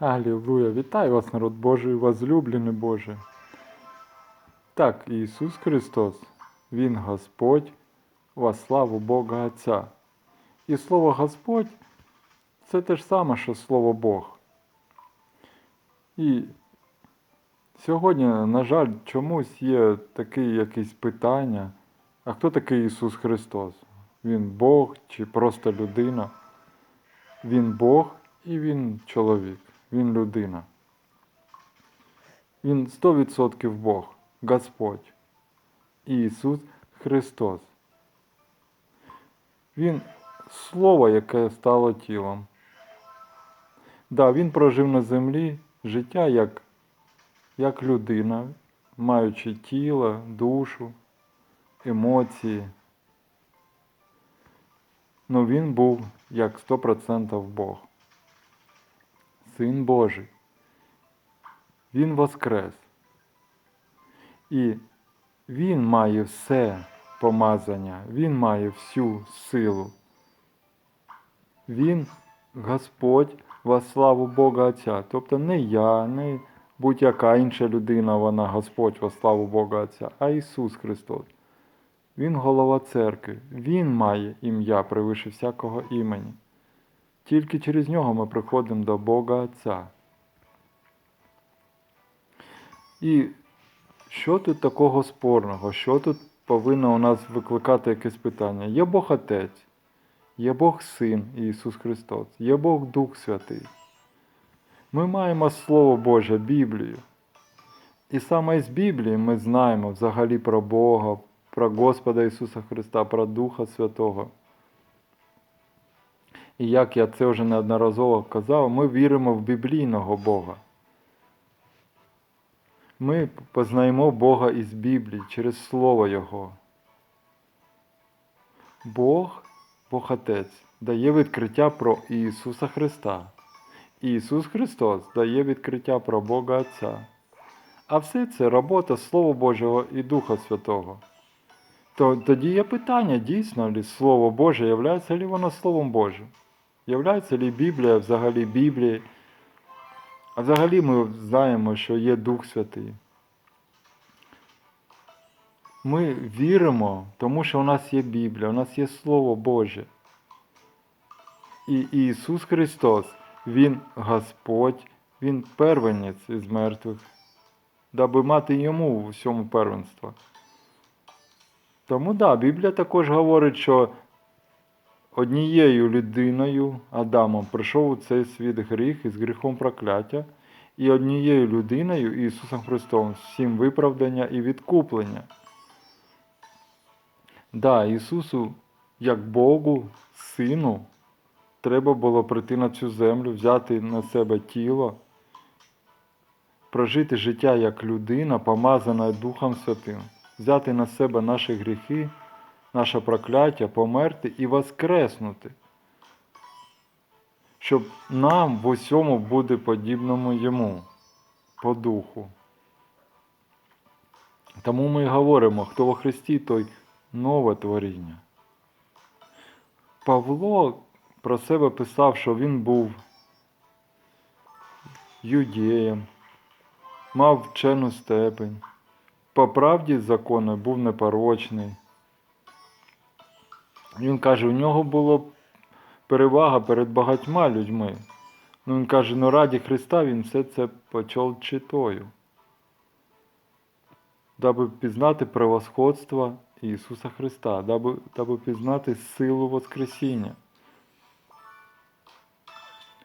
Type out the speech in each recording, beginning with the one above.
Алілуя! Вітаю вас, народ Божий, возлюблений Боже. Так, Ісус Христос, Він Господь, во славу Бога Отця. І слово Господь це те ж саме, що слово Бог. І сьогодні, на жаль, чомусь є такі якісь питання. А хто такий Ісус Христос? Він Бог чи просто людина? Він Бог і Він чоловік, Він людина. Він 100% Бог, Господь. Ісус Христос. Він Слово, яке стало тілом. Да, Він прожив на землі життя як, як людина, маючи тіло, душу, емоції. Ну він був як 100% Бог. Син Божий. Він воскрес. І Він має все помазання, Він має всю силу. Він Господь во славу Бога Отця. Тобто не я, не будь-яка інша людина, вона Господь во славу Бога Отця, а Ісус Христос. Він голова церкви, Він має ім'я превише всякого імені. Тільки через нього ми приходимо до Бога Отця. І що тут такого спорного? Що тут повинно у нас викликати якесь питання? Є Бог Отець, є Бог Син Ісус Христос, є Бог Дух Святий. Ми маємо Слово Боже, Біблію. І саме із Біблії ми знаємо взагалі про Бога, про Господа Ісуса Христа, про Духа Святого. І як я це вже неодноразово казав, ми віримо в біблійного Бога. Ми познаємо Бога із Біблії через Слово Його. Бог, Бог Отець, дає відкриття про Ісуса Христа. Ісус Христос дає відкриття про Бога Отця. А все це робота Слова Божого і Духа Святого. То тоді є питання, дійсно ли Слово Боже, являється ли воно Словом Божим? Являється ли Біблія взагалі Біблією? А взагалі ми знаємо, що є Дух Святий. Ми віримо, тому що у нас є Біблія, у нас є Слово Боже. І Ісус Христос, Він Господь, Він первенець із мертвих, даби мати йому у всьому первенство. Тому да, Біблія також говорить, що однією людиною, Адамом, прийшов у цей світ гріх із гріхом прокляття, і однією людиною, Ісусом Христом, всім виправдання і відкуплення. Да, Ісусу, як Богу, Сину, треба було прийти на цю землю, взяти на себе тіло, прожити життя як людина, помазана Духом Святим, взяти на себе наші гріхи, наше прокляття, померти і воскреснути, щоб нам в усьому бути подібному Йому, по духу. Тому ми говоримо, хто во Христі, той нове творіння. Павло про себе писав, що він був юдеєм, мав вчену степень, по правді закону був непорочний. Він каже, у нього була перевага перед багатьма людьми. Ну, він каже, ну раді Христа він все це почав читою, даби пізнати превосходство Ісуса Христа, даби, даби пізнати силу Воскресіння.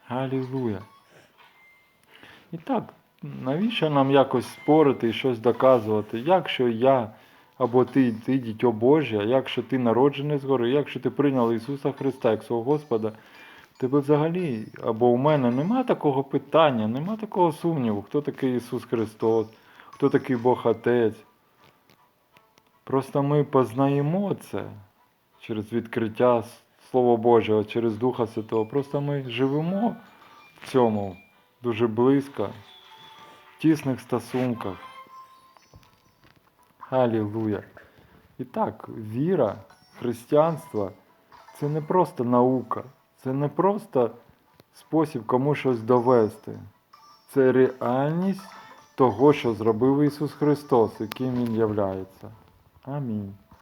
Галілуя. І так, навіщо нам якось спорити і щось доказувати? Якщо я або ти, ти дітьо Боже, якщо ти народжений згори, якщо ти прийняв Ісуса Христа як свого Господа, тебе взагалі, або у мене нема такого питання, нема такого сумніву, хто такий Ісус Христос, хто такий Бог Отець. Просто ми познаємо це через відкриття Слова Божого, через Духа Святого. Просто ми живемо в цьому дуже близько, в тісних стосунках. Алілуя. І так, віра, християнство це не просто наука, це не просто спосіб кому щось довести. це реальність того, що зробив Ісус Христос, яким Він являється. Амінь.